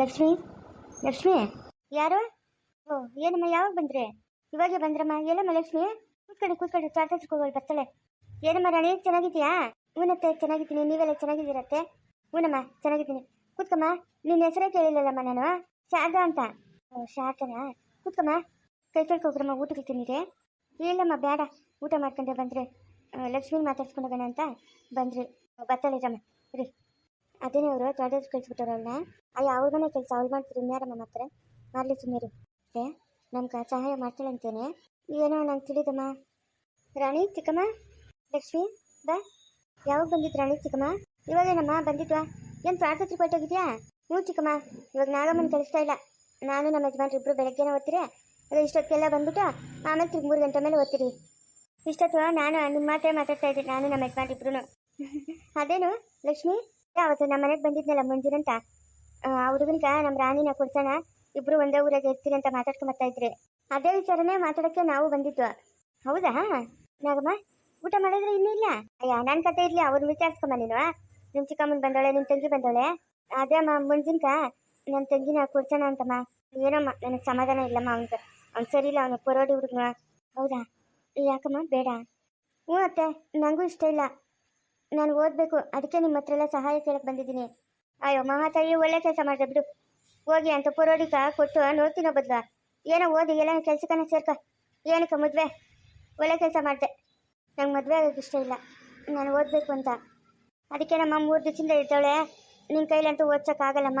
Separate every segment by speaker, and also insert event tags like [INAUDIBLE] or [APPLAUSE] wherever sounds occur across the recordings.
Speaker 1: ಲಕ್ಷ್ಮಿ? ಲಕ್ಷ್ಮಿ? ಯಾರು? ಓ, ಏನಮ್ಮ, ಯಾವಾಗ ಬಂದ್ರೆ? ಇವಾಗೆ ಬಂದ್ರಮ್ಮ, ಎಲ್ಲಮ್ಮ ಲಕ್ಷ್ಮಿ? ಕೂತ್ಕೊಳ್ಳಿ ಕೂತ್ಕೊಳ್ಳಿ ಚಾಟರ್ಸ್ಕೋಗಳು ಬರ್ತಾಳೆ. ಏನಮ್ಮ ರಾಣಿ ಚೆನ್ನಾಗಿದ್ಯಾ ಹೂನತ್ತೆ ಚೆನ್ನಾಗಿದ್ದೀನಿ, ನೀವೆಲ್ಲ ಚೆನ್ನಾಗಿದ್ದೀರತ್ತೆ? ಹೂನಮ್ಮ ಚೆನ್ನಾಗಿದ್ದೀನಿ. ಕೂತ್ಕಮ್ಮ, ನಿನ್ನ ಹೆಸರೇ ಕೇಳಿಲ್ಲಲ್ಲಮ್ಮ ನಾನು. ಶಾರದಾ ಅಂತ. ಓ, ಶಾರದನಾ? ಕೂತ್ಕಮ್ಮ, ಕೈ ತೊಳ್ಕೊಗ್ರಮ್ಮ ಊಟಕ್ಕೆ ತಿನ್ನಿರಿ. ಇಲ್ಲಮ್ಮ, ಬೇಡ, ಊಟ ಮಾಡ್ಕೊಂಡೆ ಬಂದ್ರೆ. ಲಕ್ಷ್ಮೀನ ಮಾತಾಡ್ಸ್ಕೊಂಡು ಹೋಗೋಣ ಅಂತ ಬಂದ್ರಿ. ಬರ್ತಾಳಿರಮ್ಮ ರೀ ಅದೇನೇ ಅವರು ತೊಡೆದು ಕಳಿಸ್ಬಿಟ್ಟವ್ರು ಅಯ್ಯ ಮನೆ ಕೆಲಸ ಅವ್ಳು ಮಾಡ್ತೀರಿ ಇನ್ಯಾರಮ್ಮ ಹತ್ರ? ಮಾಡಲಿ ಸುಮ್ಮನೆ ಏ ನಮ್ಗೆ ಸಹಾಯ ಮಾಡ್ತಾಳಂತೇನೆ ಏನೋ ನಂಗೆ ತಿಳಿದಮ್ಮ. ರಾಣಿ, ಚಿಕ್ಕಮ್ಮ, ಲಕ್ಷ್ಮಿ, ಬಾ. ಯಾವಾಗ ಬಂದಿದ್ದು ರಾಣಿ, ಚಿಕ್ಕಮ್ಮ? ಇವಾಗೇನಮ್ಮ ಬಂದಿದ್ವಾ ಏನು ಪ್ರಾರ್ಥನೆ ಕೊಟ್ಟೋಗಿದ್ಯಾ ಹ್ಞೂ, ಚಿಕ್ಕಮ್ಮ. ಇವಾಗ ನಾಗಮ್ಮನ ಕಳಿಸ್ತಾ ಇಲ್ಲ. ನಾನು ನಮ್ಮ ಯಜಮಾನ್ರು ಇಬ್ಬರು ಬೆಳಗ್ಗೆನೇ ಓದ್ತೀರಿ. ಅದು ಇಷ್ಟೊತ್ತಿಗೆಲ್ಲ ಬಂದ್ಬಿಟ್ಟು ಆಮೇಲೆ ತಿರುಗಿ ಮೂರು ಗಂಟೆ ಮೇಲೆ ಓದ್ತೀರಿ. ಇಷ್ಟೊತ್ತು ನಾನು ನಿಮ್ಮ ಮಾತೇ ಮಾತಾಡ್ತಾ ಇದ್ದೀನಿ ನಾನು ನಮ್ಮ ಯಜಮಾನ್ರು ಇಬ್ರು [LAUGHS] ಅದೇನು, ಲಕ್ಷ್ಮಿ? ಅವತ್ತು ನಮ್ಮ ಮನೆಗೆ ಬಂದಿದ್ನಲ್ಲ ಮಂಜುನಂತ ಆ ಹುಡುಗನ್ಗ ನಮ್ಮ ರಾಣಿನ ಕೊಡ್ಸೋಣ, ಇಬ್ರು ಒಂದೇ ಊರಾಗ ಇರ್ತೀರಿ ಅಂತ ಮಾತಾಡ್ಕೊಂಡ್ ಬರ್ತಾ ಇದ್ರಿ. ಅದೇ ವಿಚಾರನೇ ಮಾತಾಡಕ್ಕೆ ನಾವು ಬಂದಿದ್ವು. ಹೌದಾ? ನಾಗಮ್ಮ, ಊಟ ಮಾಡಿದ್ರೆ ಇನ್ನೂ ಇಲ್ಲ? ಅಯ್ಯ ನನ್ನ ಕತೆ ಇರ್ಲಿ ಅವ್ರನ್ನ ವಿಚಾರಿಸ್ಕೊಂಬ ನೀನು. ನಿಮ್ಮ ಚಿಕ್ಕಮ್ಮನ ಬಂದೋಳೆ ನಿಮ್ಮ ತಂಗಿ ಬಂದೋಳೆ ಅದೇ ಅಮ್ಮ ಮುಂಜಿನ್ಕ ನನ್ನ ತಂಗಿನ ಕೊಡ್ಸೋಣ ಅಂತಮ್ಮ. ಏನಮ್ಮ, ನನಗೆ ಸಮಾಧಾನ ಇಲ್ಲಮ್ಮ ಅವ್ನಿಗೆ. ಅವ್ನು ಸರಿ ಇಲ್ಲ, ಅವನು ಪರೋಡಿ ಹುಡುಗನ. ಹೌದಾ? ಯಾಕಮ್ಮ, ಬೇಡ. ಹ್ಞೂ ಅತ್ತೆ ನನಗೂ ಇಷ್ಟ ಇಲ್ಲ. ನಾನು ಓದಬೇಕು. ಅದಕ್ಕೆ ನಿಮ್ಮ ಹತ್ರ ಎಲ್ಲ ಸಹಾಯ ಕೇಳಕ್ಕೆ ಬಂದಿದ್ದೀನಿ. ಅಯ್ಯೋ, ಮಹಾತಾಯಿ, ಒಳ್ಳೆ ಕೆಲಸ ಮಾಡಿದೆ ಬಿಡು. ಹೋಗಿ ಅಂತ ಪುರೋಡಿಕ ಕೊಟ್ಟು ನೋಡ್ತೀನೋ ಬದ್ವಾ ಏನೋ ಓದಿ, ಎಲ್ಲ ಕೆಲಸಕ್ಕನ ಸೇರ್ಕ. ಏನಕ್ಕೆ ಮದುವೆ? ಒಳ್ಳೆ ಕೆಲಸ ಮಾಡಿದೆ. ನಂಗೆ ಮದುವೆ ಆಗೋಕ್ಕೆ ಇಷ್ಟ ಇಲ್ಲ. ನಾನು ಓದಬೇಕು ಅಂತ. ಅದಕ್ಕೆ ನಮ್ಮ ಮೂರು ದಿವಸದಿಂದ ಇರ್ತಾಳೆ ನಿನ್ನ ಕೈಲಂತೂ ಓದ್ಸೋಕ್ಕಾಗಲ್ಲಮ್ಮ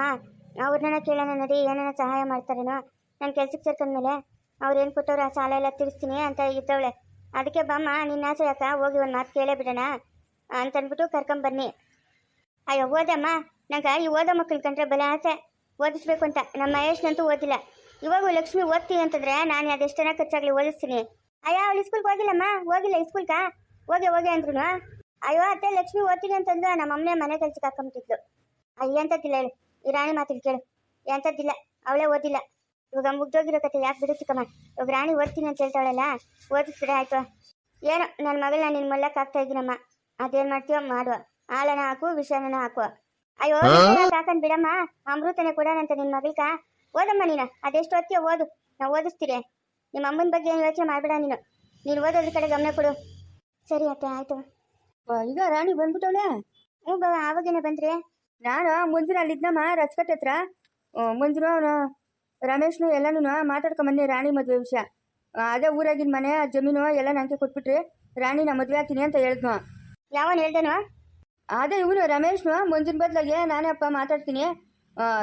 Speaker 1: ಅವ್ರನ್ನ ಕೇಳೋಣ ನಡಿ ಏನಾರ ಸಹಾಯ ಮಾಡ್ತಾರೇನೋ. ನಾನು ಕೆಲ್ಸಕ್ಕೆ ಸೇರ್ಕೊಂಡ್ಮೇಲೆ ಅವ್ರು ಏನು ಕೊಟ್ಟವ್ರು ಆ ಸಾಲ ಎಲ್ಲ ತಿಳಿಸ್ತೀನಿ ಅಂತ ಇದ್ದವಳೆ ಅದಕ್ಕೆ ಬಮ್ಮ, ನಿನ್ನ ಆಸೆ ಯಾಕ? ಹೋಗಿ ಒಂದು ಮಾತು ಕೇಳೇ ಬಿಡೋಣ. ಅಂತಂದ್ಬಿಟ್ಟು ಕರ್ಕೊಂಬನ್ನಿ. ಅಯ್ಯೋ, ಓದಮ್ಮ. ನಂಗೆ ಈ ಓದೋ ಮಕ್ಕಳು ಕಂಡ್ರೆ ಬಲ ಆಸೆ. ಓದಿಸ್ಬೇಕು ಅಂತ ನಮ್ಮ ಮಹೇಶ್ನಂತೂ ಓದಿಲ್ಲ. ಇವಾಗೂ ಲಕ್ಷ್ಮಿ ಓದ್ತೀನಿ ಅಂತಂದ್ರೆ ನಾನು ಅದೆಷ್ಟು ಜನ ಖರ್ಚಾಗ್ಲಿ ಓದಿಸ್ತೀನಿ. ಅಯ್ಯೋ, ಅವಳು ಸ್ಕೂಲ್ಗೆ ಹೋಗಿಲ್ಲಮ್ಮ. ಹೋಗಿಲ್ಲ ಸ್ಕೂಲ್ಗಾ? ಹೋಗಿ ಹೋಗಿ ಅಂದ್ರು ಅಯ್ಯೋ, ಅತ್ತೆ ಲಕ್ಷ್ಮಿ ಓದ್ತೀನಿ ಅಂತಂದು ನಮ್ಮ ಅಮ್ಮನೆ ಮನೆ ಕೆಲ್ಸಕ್ಕೆ ಹಾಕೊಂಬಿಟ್ಟಿದ್ಲು. ಅಯ್ಯ, ಎಂಥದ್ದಿಲ್ಲ ಹೇಳು. ಈ ರಾಣಿ ಮಾತಿಗೆ ಕೇಳು. ಎಂತದ್ದಿಲ್ಲ ಅವಳೇ ಓದಿಲ್ಲ. ಇವಾಗ ಮುಗ್ದೋಗಿರೋ ಕತೆ ಯಾಕೆ ಬಿಡು ಚಿಕ್ಕಮ್ಮ. ಇವಾಗ ರಾಣಿ ಓದ್ತೀನಿ ಅಂತ ಹೇಳ್ತಾಳಲ್ಲ? ಓದಿಸ್ರೆ ಆಯ್ತು. ಏನೋ ನನ್ನ ಮಗಳನ್ನ ನಿನ್ನ ಮಲ್ಲಕ್ಕೆ ಆಗ್ತಾ ಇದ್ದೀನಮ್ಮ. ಅದೇನ್ ಮಾಡ್ತೀವ ಮಾಡುವ ಆಳನ ಹಾಕು ವಿಷಾನನ ಹಾಕು. ಅಯ್ಯೋ ಕಾಕನ್ ಬಿಡಮ್ಮ. ಅಮೃತನೇ ಕೊಡೋಣಂತ ನಿನ್ ಮಗಳ್ಕ. ಓದಮ್ಮ ನೀನ ಅದೆಷ್ಟು ಓದ್ತೀಯ ಓದು. ನಾ ಓದಿಸ್ತೀರಿ. ನಿಮ್ಮ ಅಮ್ಮನ ಬಗ್ಗೆ ಏನು ಯೋಚನೆ ಮಾಡ್ಬೇಡ ನೀನು. ನೀನು ಓದೋದ್ರ ಕಡೆ ಗಮನ ಕೊಡು. ಸರಿ ಅತ್ತೆ ಆಯ್ತು.
Speaker 2: ಈಗ ರಾಣಿ ಬಂದ್ಬಿಟ್ಟವಳೆ?
Speaker 1: ಹ್ಞೂ ಬಾ ಆವಾಗೇನೆ ಬಂದ್ರಿ.
Speaker 2: ನಾನು ಮುಂಜಾನೆ ಅಲ್ಲಿದ್ನಮ್ಮ ರಚಕಟ್ಟೆ ಹತ್ರ. ಮುಂಜಾನೆ ಅವನು ರಮೇಶ್ನು ಎಲ್ಲನೂ ಮಾತಾಡ್ಕೊಂಬನ್ನಿ ರಾಣಿ ಮದುವೆ ವಿಷಯ. ಅದೇ ಊರಾಗಿನ ಮನೆ ಜಮೀನು ಎಲ್ಲ ನನಗೆ ಕೊಟ್ಬಿಟ್ರಿ. ರಾಣಿ ನಾ ಮದುವೆ ಆಗ್ತೀನಿ ಅಂತ ಹೇಳಿದ್ನು.
Speaker 1: ಯಾವನ್ ಹೇಳ್ದೇನು?
Speaker 2: ಅದೇ ಇವನು ರಮೇಶ್ನು ಮುಂಜಿನ ಬದಲಾಗೆ ನಾನೇ ಅಪ್ಪ ಮಾತಾಡ್ತೀನಿ.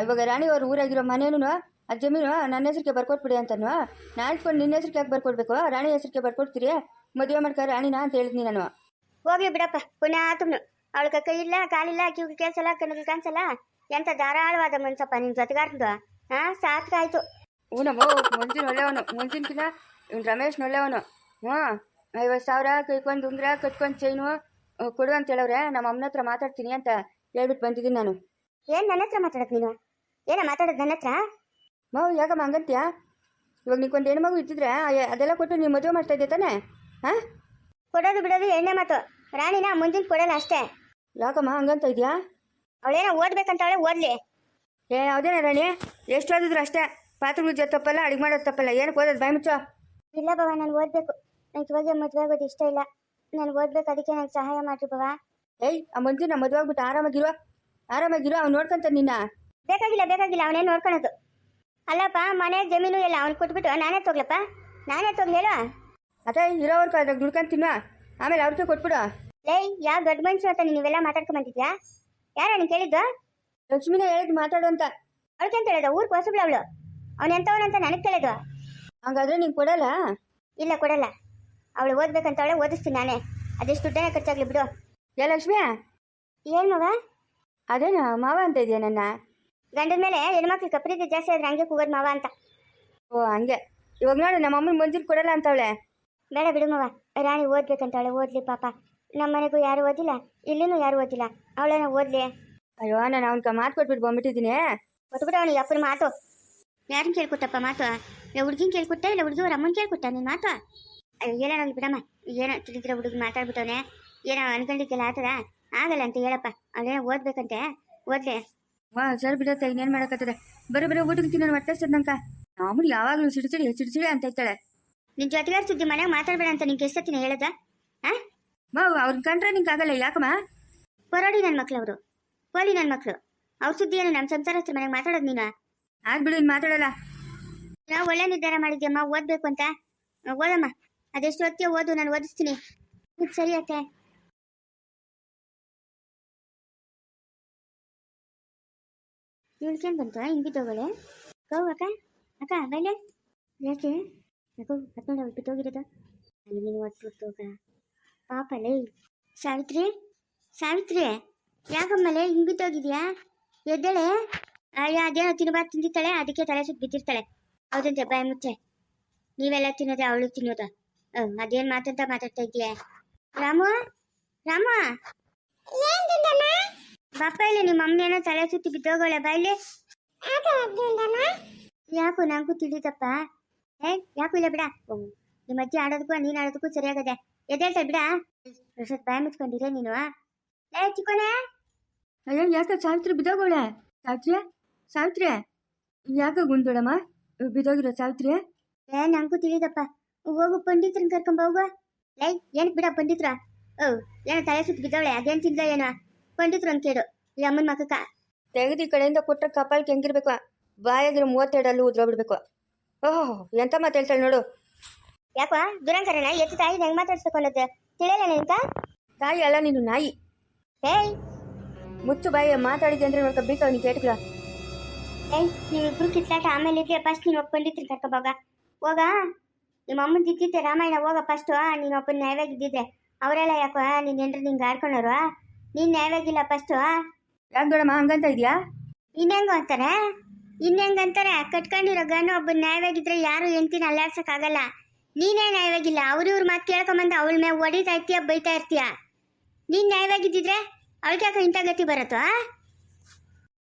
Speaker 2: ಇವಾಗ ರಾಣಿ ಅವ್ರ ಊರಾಗಿರೋ ಮನೇನು ಆ ಜಮೀನು ನನ್ನ ಹೆಸರಿಗೆ ಬರ್ಕೊಟ್ಬಿಡಿ ಅಂತನು. ನಾನು ಇಟ್ಕೊಂಡು ನಿನ್ನ ಹೆಸರಿಗೆ ಯಾಕೆ ಬರ್ಕೊಡ್ಬೇಕು? ರಾಣಿ ಹೆಸರಿಗೆ ಬರ್ಕೊಡ್ತೀರಿ? ಮದುವೆ ಮಾಡ್ಕ ರಾಣಿನ ಅಂತ ಹೇಳಿದ್ನಿ ನಾನು.
Speaker 1: ಹೋಗ್ಲಿ ಬಿಡಪ್ಪ ಪುಣ್ಯ ಆತನು ಅವಳ ಕೈ ಇಲ್ಲ ಕಾಲಿಲ್ಲ ಕಿವಿಗೆ ಕೇಳ್ಸಲ್ಲ ಕಣ್ಣಿಗೆ ಕಾಣಿಸಲ್ಲ. ಎಂತ ಧಾರಾಳವಾದ ಮನ್ಸಪ್ಪ ನಿನ್ ಜೊತೆಗಾರ್ದು ಹಾ ಸಾರ್ಥಕ ಆಯ್ತು.
Speaker 2: ಊನಮ್ಮ ಮುಂಜಿನ ಒಳ್ಳೆಯವನು. ಮುಂಜಿನಕಿನ ಇವ್ನು ರಮೇಶ್ ಒಳ್ಳೆಯವನು. ಹ್ಞೂ ಐವತ್ತು ಸಾವಿರ ಕೈಕೊಂಡು ಉಂಗ್ರ ಕಟ್ಕೊಂಡು ಚೈನು ಕೊಡು ಅಂತ ಹೇಳವ್ರೆ ನಮ್ಮ ಅಮ್ಮನ ಹತ್ರ ಮಾತಾಡ್ತೀನಿ ಅಂತ ಹೇಳ್ಬಿಟ್ಟು ಬಂದಿದ್ದೀನಿ ನಾನು.
Speaker 1: ಏನ್ ನನ್ನ ಹತ್ರ ಮಾತಾಡಕ್ ನೀನು? ಏನ ಮಾತಾಡೋದು ನನ್ನ ಹತ್ರ?
Speaker 2: ಮಾವು ಯಾಕಮ್ಮ ಹಂಗಂತ್ಯ? ಇವಾಗ ನಿಕ್ಕೊಂದು ಮಗು ಇದ್ದಿದ್ರೆ ಅದೆಲ್ಲ ಕೊಟ್ಟು ನೀವು ಮದುವೆ ಮಾಡ್ತಾ ಇದ್ದೆ ತಾನೆ? ಹಾಂ?
Speaker 1: ಕೊಡೋದು ಬಿಡೋದು ಎಣ್ಣೆ ಮಾತು. ರಾಣಿನ ಮುಂದಿನ ಕೊಡಲ್ಲ ಅಷ್ಟೇ.
Speaker 2: ಯಾಕಮ್ಮ ಹಂಗಂತ ಇದೆಯಾ?
Speaker 1: ಅವಳೇನ ಓದ್ಬೇಕಂತ ಅವಳೆ ಓದ್ಲಿ.
Speaker 2: ಏ ಯಾವುದೇನ ರಾಣಿ ಎಷ್ಟು ಓದಿದ್ರು ಅಷ್ಟೇ. ಪಾತ್ರೆ ಜೊತೆ ತಪ್ಪಲ್ಲ ಅಡುಗೆ ಮಾಡೋದು ತಪ್ಪಲ್ಲ ಏನಕ್ಕೆ ಓದೋದು ಬಾಯ್ ಮುಚ್ಚೋ.
Speaker 1: ಇಲ್ಲ ಬಾವ ನಾನು ಓದ್ಬೇಕು. ನಂಗೆ ಇವಾಗ ಮದುವೆ ಆಗೋದು ಇಷ್ಟ ಇಲ್ಲ. ನಾನು ಓದ್ಬೇಕು ಅದಕ್ಕೆ ನಂಗೆ ಸಹಾಯ ಮಾಡ್ರಿ ಬವಾ.
Speaker 2: ಏಯ್ ಆ ಮಂಜುನ ಮದುವೆ ಆಗ್ಬಿಟ್ಟು ಆರಾಮಾಗಿರುವ ಆರಾಮಾಗಿರುವ ಅವ್ನು ನೋಡ್ಕೊಂತ ನಿನ್ನ?
Speaker 1: ಬೇಕಾಗಿಲ್ಲ ಬೇಕಾಗಿಲ್ಲ ಅವನೇ ನೋಡ್ಕೊಳೋದು. ಅಲ್ಲಪ್ಪ ಮನೆ ಜಮೀನು ಎಲ್ಲ ಅವ್ನು ಕೊಟ್ಬಿಟ್ಟು ನಾನೇ ತೊಗಲಪ್ಪ? ನಾನೇ ಹೇಳುವ
Speaker 2: ಅದೇ ಇರೋವರ್ಗು ಅದ್ರಾಗ ದುಡ್ಕೊಂಡು ತಿನ್ನುವ ಆಮೇಲೆ ಅವ್ರಿಗೆ ಕೊಟ್ಬಿಡು.
Speaker 1: ಲೇ ಯಾವ ದೊಡ್ಡ ಮನುಷ್ಯ ಅಂತ ನೀವೆಲ್ಲ ಮಾತಾಡ್ಕೊಂಡ್ ಬಂದಿದ್ಯಾ? ಯಾರ ನೀನು ಕೇಳಿದ್ದು?
Speaker 2: ಲಕ್ಷ್ಮಿನ ಹೇಳಿದ್ ಮಾತಾಡು ಅಂತ.
Speaker 1: ಅವಳಿಗೆ ಅಂತ ಹೇಳೋದು ಊರ್ ಹೊಸಬ್ಳು ಅವಳು. ಅವ್ನು ಎಂತವನಂತ ನನಗೆ ಕೇಳಿದ್ದು
Speaker 2: ಹಂಗಾದ್ರೆ ನೀನು ಕೊಡಲ್ಲ?
Speaker 1: ಇಲ್ಲ ಕೊಡಲ್ಲ. ಅವಳು ಓದ್ಬೇಕಂತ ಅವಳೆ ಓದಿಸ್ತೀನಿ ನಾನೇ. ಅದೆಷ್ಟು ದುಡ್ಡೇ ಖರ್ಚಾಗ್ಲಿ ಬಿಡು.
Speaker 2: ಏ ಲಕ್ಷ್ಮಿ
Speaker 1: ಏನ್ ಮಗ?
Speaker 2: ಅದೇನು ಮಾವ ಅಂತ ಇದೆಯಾ ನನ್ನ?
Speaker 1: ಗಂಡನ ಮೇಲೆ ಹೆಣ್ಮಕ್ಳು ಪ್ರೀತಿ ಜಾಸ್ತಿ ಆದ್ರೆ ಹಂಗೆ ಕೂಗೋದು ಮಾವ ಅಂತ.
Speaker 2: ಓ ಹಂಗೆ. ಇವಾಗ ನೋಡು ನಮ್ಮ ಅಮ್ಮನ ಮಂಜೂರು ಕೊಡಲ್ಲ ಅಂತವಳೆ.
Speaker 1: ಬೇಡ ಬಿಡು ಮವ. ರಾಣಿ ಓದ್ಬೇಕಂತ ಅವಳೆ ಓದ್ಲಿ ಪಾಪ. ನಮ್ಮ ಮನೆಗೂ ಯಾರು ಓದಿಲ್ಲ ಇಲ್ಲಿನೂ ಯಾರು ಓದಿಲ್ಲ. ಅವಳೇನ ಓದ್ಲಿ.
Speaker 2: ಅಯ್ಯೋ ನಾನು ಅವನ್ಕ ಮಾತು ಕೊಟ್ಬಿಟ್ಟು ಬಂದ್ಬಿಟ್ಟಿದ್ದೀನಿ.
Speaker 1: ಕೊಟ್ಬಿಟ್ಟು ಅವನಿಗೆ ಅಪ್ಪನ ಮಾತು. ಯಾರನ್ನ ಕೇಳ್ಕೊಟ್ಟಪ್ಪ ಮಾತು? ಇಲ್ಲ ಹುಡುಗಿನ ಕೇಳ್ಕೊಟ್ಟ ಇಲ್ಲ ಹುಡುಗಿ ಅವ್ರ ಅಮ್ಮನ ಕೇಳ್ಕೊಟ್ಟ ನಿನ್ನ ಮಾತು? ಅಯ್ಯೋ ಏನೋ ಬಿಡಮ್ಮ ಏನೋ ತಿಳಿದಿರೋ ಹುಡುಗಿ ಮಾತಾಡ್ಬಿಟ್ಟವನೆ. ಏನೋ ಅನ್ಕೊಂಡಿದ್ದೆಲ್ಲ ಆತರ ಆಗಲ್ಲ ಅಂತ ಹೇಳಪ್ಪ. ಅದೇ ಓದ್ಬೇಕಂತೆ. ಓದ್ಲೆ.
Speaker 2: ವಾ ಸರ್ ಬಿಡತ್ತೆ ಇನ್ನೇನು ಮಾಡೋಕ್ಕತ್ತದೆ ಬರೋ ಬರೋ ಊಟಕ್ಕೆ ತಿನ್ನೋಣ ಹೊಟ್ಟೆ ಸರ್ ನಂಕ ಮಾಮೂಲಿ ಯಾವಾಗಲೂ ಸಿಡಿಸಿಡಿ ಸಿಡಿಸಿಡಿ ಅಂತ ಇರ್ತಾಳೆ.
Speaker 1: ನಿನ್ ಜೊತೆಗಾರ ಸುದ್ದಿ ಮನೆಗೆ ಮಾತಾಡ್ಬೇಡ ಅಂತ ನಿಂಗೆ ಎಷ್ಟತ್ತಿನ ಹೇಳದ? ಹಾ
Speaker 2: ಮಾ ಅವ್ರನ್ನ ಕಂಡ್ರೆ ನಿಂಗೆ ಆಗಲ್ಲ ಯಾಕಮ್ಮ?
Speaker 1: ಪರೋಡಿ ನನ್ನ ಮಕ್ಳು ಅವರು. ಪೋಲಿ ನನ್ನ ಮಕ್ಳು. ಅವ್ರ ಸುದ್ದಿ ಏನು ನಮ್ಮ ಅಷ್ಟೇ ಮನೆಗೆ ಮಾತಾಡೋದು ನೀನು?
Speaker 2: ಆಗ್ಬಿಡು ಇನ್ನು ಮಾತಾಡಲ್ಲ.
Speaker 1: ನಾವು ಒಳ್ಳೆ ನಿರ್ಧಾರ ಮಾಡಿದ್ಯಮ್ಮ ಓದ್ಬೇಕು ಅಂತ. ಓದಮ್ಮ. ಅದೆಷ್ಟು ಹೊತ್ತಿಗೆ ಓದು? ನಾನು ಓದಿಸ್ತೀನಿ. ಸರಿ ಅತ್ತೆ. ಇವಳಿಗೇನು ಬಂತು ಹಿಂಗಿದ್ದೋಗಳೆ ಗೌ, ಅಕ್ಕ? ಅಕ್ಕ ಬೈಲೆ ಯಾಕೆ? ಯಾಕೋ ಹತ್ಕೊಂಡು ಅವಳು ಬಿದ್ದೋಗಿರೋದು. ಅಲ್ಲಿ ನೀನು ಒಟ್ಟು ಪಾಪ ಲೇ. ಸಾವಿತ್ರಿ? ಸಾವಿತ್ರಿ? ಯಾಕಮ್ಮಲೆ ಹಿಂಗ್ ಬಿದ್ದೋಗಿದ್ಯಾ? ಎದ್ದಳೆ? ಅಯ್ಯ, ಅದೇನೋ ತಿನ್ನಬಾರ್ದು ತಿಂದಿರ್ತಾಳೆ, ಅದಕ್ಕೆ ತಲೆ ಸುತ್ತ ಬಿದ್ದಿರ್ತಾಳೆ. ಹೌದಂತೆ, ಬಾಯಿ ಮುಚ್ಚೆ. ನೀವೆಲ್ಲ ತಿನ್ನೋದೆ ಅವಳು ತಿನ್ನೋದ. ಅದೇನ್ ಮಾತಾಡ್ತಾ ಮಾತಾಡ್ತಾ ಇದೀಯ? ರಾಮು ರಾಮ? ಬಾಪ ಇಲ್ಲ ನಿಮ್ಮ ಮಮ್ಮಿ ಏನೋ ತಲೆ ಸುತ್ತಿ ಬಿದ್ದೋಗೋಳೆ ಬಾಯ್ಲಿ ಯಾಕೋ ನಂಗೂ ತಿಳಿದಪ್ಪ. ಏ ಯಾಕೂ ಇಲ್ಲ ಬಿಡ. ನಿಮ್ಮ ಅಜ್ಜಿ ಆಡೋದಕ್ಕೂ ನೀನ್ ಆಡೋದಕ್ಕೂ ಸರಿಯಾಗದೆ. ಎದ್ದೇಳ್ತಾ ಬಿಡ? ಪ್ರಸಾದ್ ಬಾಯಿ ಮುಚ್ಕೊಂಡಿರ ನೀನು? ಏ ಚಿಕ್ಕೋನೆ.
Speaker 2: ಅಯ್ಯೋ ಯಾಕೆ ಸಾವಿತ್ರಿ ಬಿದ್ದೋಗೋಳೆ? ಸಾವಿತ್ರಿ ಸಾವಿತ್ರಿ. ಯಾಕೆ ಗುಂದೋಳಮ್ಮ ಬಿದ್ದೋಗಿರೋ ಸಾವಿತ್ರಿ?
Speaker 1: ಏ ನಂಗೂ ತಿಳಿದಪ್ಪ. ಹೋಗು ಪಂಡಿತ್ರನ್ ಕರ್ಕೊಂಬ ಹೋಗು. ಲೈ ಏನ್ ಬಿಡ ಪಂಡಿತ್ರ? ಓ ಏನ ತಲೆ ಸುತ್ತ ಬಿದ್ದವಳೆ ಅದೇನ್ ತಿಂದ ಏನ? ಪಂಡಿತ್ರು ಅಂತ ಕೇಳು. ಈ ಅಮ್ಮನ ಮಕ್ಕಕ್ಕ.
Speaker 2: ತೆಗೆದು ಈ ಕಡೆಯಿಂದ ಕೊಟ್ಟರೆ ಕಪಾಲ್ಗೆ ಹೆಂಗಿರ್ಬೇಕು? ಬಾಯಾಗಿರೋ ಮೂವತ್ತೆರಡಲ್ಲಿ ಉದ್ರೋಗ್ಬಿಡ್ಬೇಕು. ಓಹೋ ಎಂತ ಮಾತು ಹೇಳ್ತಾಳೆ ನೋಡು.
Speaker 1: ಯಾಕೋ ದುರಂಕರಣ ಎತ್ತು ತಾಯಿ ಹೆಂಗ್ ಮಾತಾಡ್ಸ್ಬೇಕು ಅನ್ನೋದು? ತಿಳಿಯಲ್ಲ ನಿಂತ
Speaker 2: ತಾಯಿ ಅಲ್ಲ ನೀನು ನಾಯಿ.
Speaker 1: ಏಯ್!
Speaker 2: ಮುಚ್ಚು ಬಾಯಿ ಮಾತಾಡಿದೆ ಅಂದ್ರೆ ನೋಡ್ಕೊ ಬೀಕ ನೀನು ಕೇಟ್ಗಳ
Speaker 1: ಏಯ್ ನೀವಿಬ್ರು ಕಿತ್ತಾಟ ಆಮೇಲೆ ಇದ್ರೆ ಫಸ್ಟ್ ನೀನು ಒಬ್ಬ ಪಂಡಿತ್ರನ್ ಕರ್ಕೊಂಡ್ ಹೋಗ. ಹೋಗ. ನಿಮ್ಮ ಅಮ್ಮನ ರಾಮಾಯಣ ಹೋಗ ಫಸ್ಟು ನೀನು ಒಬ್ಬನ ನ್ಯಾಯವಾಗಿದ್ದಿದ್ರೆ ಅವರೆಲ್ಲ ಯಾಕೋ ನೀನು ಏನ್ರ ನಿಂಗೆ ಆಡ್ಕೊಂಡವ್ರು ನೀನು ನ್ಯಾಯವಾಗಿಲ್ಲ ಫಸ್ಟು
Speaker 2: ಯಾಕೆ ದೊಡಮ್ಮ ಹಂಗಂತ ಇದೆಯಾ?
Speaker 1: ಇನ್ನೆಂಗು ಅಂತಾರೆ ಇನ್ನೆಂಗಂತಾರೆ ಕಟ್ಕೊಂಡಿರೋ ಗಾನು ಒಬ್ಬ ನ್ಯಾಯವಾಗಿದ್ರೆ ಯಾರು ಹೆಂಡ್ತಿನ ಅಲ್ಲಾಡ್ಸೋಕ್ಕಾಗಲ್ಲ. ನೀನೇ ನ್ಯಾಯವಾಗಿಲ್ಲ ಅವ್ರ ಇವ್ರ ಮಾತು ಕೇಳ್ಕೊಂಬಂದು ಅವಳ ಮೇಲೆ ಹೊಡಿತಾ ಇರ್ತೀಯ ಬೈತಾ ಇರ್ತೀಯ? ನೀನು ನ್ಯಾಯವಾಗಿದ್ದಿದ್ರೆ ಅವಳಿಗೆ ಯಾಕೋ ಇಂಥ ಗತಿ ಬರುತ್ತೋ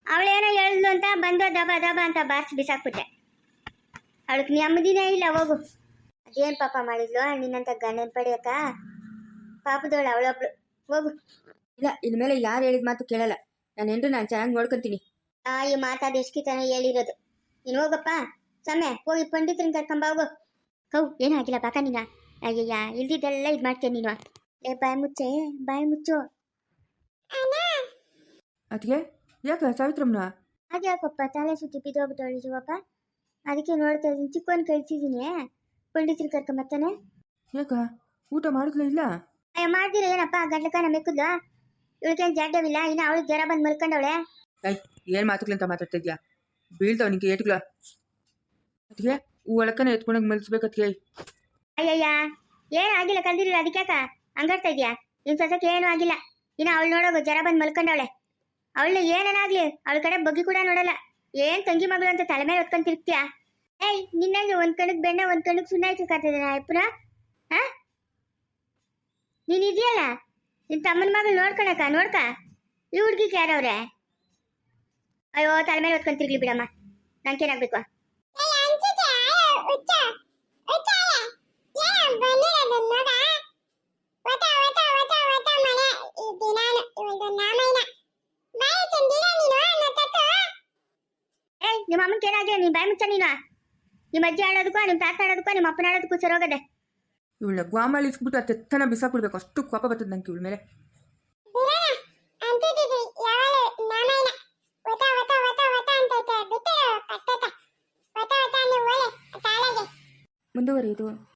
Speaker 1: ಅವಳೇನೋ ಹೇಳಿದ್ಲು ಅಂತ ಬಂದು ದಬ ದಬ ಅಂತ ಬಾರ್ಸಿ ಬಿಸಾಕ್ಬಿಟ್ಟೆ. ಅವಳಿಗೆ ನೆಮ್ಮದಿನೇ ಇಲ್ಲ ಹೋಗು. ಅದೇನ್ ಪಾಪ ಮಾಡಿದ್ಲು? ನಿನ್ನಂತ ಗಂಡನ ಪಡೆಯಕ್ಕ ಪಾಪದವಳು ಅವಳೊಬ್ಳು. ಹೋಗು.
Speaker 2: ಇಲ್ಲ ಇನ್ಮೇಲೆ ಯಾರು ಹೇಳಿದ ಮಾತು ಕೇಳಲ್ಲ. ನಾನು ಹೆಂಡ್ರು ನಾನು ಚೆನ್ನಾಗಿ ನೋಡ್ಕೊಂತೀನಿ.
Speaker 1: ಆ ಈ ಮಾತಾದ ಎಷ್ಟಿತನ ಹೇಳಿರೋದು. ನೀನು ಹೋಗಪ್ಪ. ಸಮಯ ಹೋಗಿ ಪಂಡಿತರನ್ನ ಕರ್ಕೊಂಬ ಹೋಗು. ಹೌ ಏನೂ ಆಗಿಲ್ಲ ಪಾಕ ನೀನ. ಅಯ್ಯಯ್ಯ ಇಲ್ದಿದ್ದೆಲ್ಲ ಇದು ಮಾಡ್ತೀಯ ನೀನು. ಏ ಬಾಯಿ ಮುಚ್ಚೆ ಬಾಯಿ ಮುಚ್ಚು.
Speaker 2: ಅದಕ್ಕೆ ಯಾಕೆ ಸಾವಿತ್ರಮ್ಮನ
Speaker 1: ಅದ್ಯಾಕಪ್ಪ ತಲೆ ಸುತ್ತಿ ಬಿದ್ದೋಗ್ಬಿಟ್ಟು ಅಳಿಸುವಪ್ಪ ಅದಕ್ಕೆ ನೋಡ್ತಾ ಇದ್ದೀನಿ ಚಿಕ್ಕವನ್ ಕಳ್ಸಿದ್ದೀನಿ. ಪಂಡಿತರ ಕರ್ಕೊಂಬರ್ತಾನೆ
Speaker 2: ಯಾಕ? ಊಟ ಮಾಡಿದ್ಲ ಇಲ್ಲ?
Speaker 1: ಅಯ್ಯ ಮಾಡ್ದಿರ ಏನಪ್ಪ ಗಂಟ್ಲಕ ಮೆಕ್ಕದ್ಲು ಇವಳಿಗೇನು ಜಾಡ್ಯವಿಲ್ಲ ಇನ್ನು ಅವಳಿಗೆ ಜ್ವರ ಬಂದು ಮಲ್ಕೊಂಡವಳೆ.
Speaker 2: ಏನು ಮಾತುಗಳಂತ ಮಾತಾಡ್ತಿದ್ಯಾ ಬೀಳ್ತಾವ ನಿಂಗೆ ಏಟ್ಗಳ. ಅದಕ್ಕೆ ಒಳಕನ ಎತ್ಕೊಂಡೋಗಿ ಮಲ್ಸ್ಬೇಕತ್ಗೆ
Speaker 1: ಅಯ್ಯಯ್ಯ ಏನು ಆಗಿಲ್ಲ ಕಲ್ದಿರಲಿಲ್ಲ ಅದಕ್ಯಾಕ ಹಂಗಾಡ್ತಾ ಇದೆಯಾ? ನಿನ್ ಸಸಕ್ಕೆ ಏನೂ ಆಗಿಲ್ಲ. ಇನ್ನು ಅವಳು ನೋಡೋ ಜರ ಬಂದು ಮಲ್ಕೊಂಡವಳೆ. ಅವಳು ಏನೇನಾಗ್ಲಿ? ಅವಳ ಕಡೆ ಬಗ್ಗಿ ಕೂಡ ನೋಡಲ್ಲ. ಏನ್ ತಂಗಿ ಮಗಳು ಅಂತ ತಲೆ ಮೇಲೆ ಹೊತ್ಕೊಂಡ್ ತಿರ್ಗ್ತೀಯ? ಏಯ್ ನಿನ್ನಾಗೆ ಒಂದ್ ಕಣಕ್ ಬೆಣ್ಣೆ ಒಂದ್ ಕಣಕ್ ಸುಣ್ಣ ಹಾಕಿಕಾತಿದ್ದಾನ ಅಪ್ಪನ ಹಾ? ನೀನ್ ಇದೆಯಲ್ಲ? ನಿನ್ ತಮ್ಮನ ಮಗಳು ನೋಡ್ಕೊಳಕ ನೋಡ್ಕ? ಈ ಹುಡ್ಗಿ ಯಾರವ್ರೆ? ಅಯ್ಯೋ ತಲೆ ಮೇಲೆ ಹೊತ್ಕೊಂಡ್ ತಿರ್ಗ್ಲಿ ಬಿಡಮ್ಮ. ನಂಗೇನಾಗ್ಬೇಕು ನಿಮ್ಮ ಅಮ್ಮನ ಏನಾಗಿದೆ ನೀನ್ ಬಾಯ್ ಮುಚ್ಚ ನೀನು? ನಿಮ್ಮ ಅಜ್ಜಿ ಆಡೋದಕ್ಕೂ ನಿಮ್ಮ ತಾತ ಆಡೋದಕ್ಕೂ ನಿಮ್ಮ ಅಪ್ಪನ ಆಡೋದಕ್ಕೂ ಸರೋಗದೆ
Speaker 2: ಇವಳ ಗ್ವಾಮಲ್ಲಿ ಇಸ್ಬಿಟ್ಟು ಆ ತೆತ್ತನ ಬಿಸಾಕ್ಬಿಡ್ಬೇಕು. ಅಷ್ಟು ಕೋಪ ಬರ್ತದೆ ನಂಗೆ ಇವಳ ಮೇಲೆ. ಮುಂದುವರಿಯುವುದು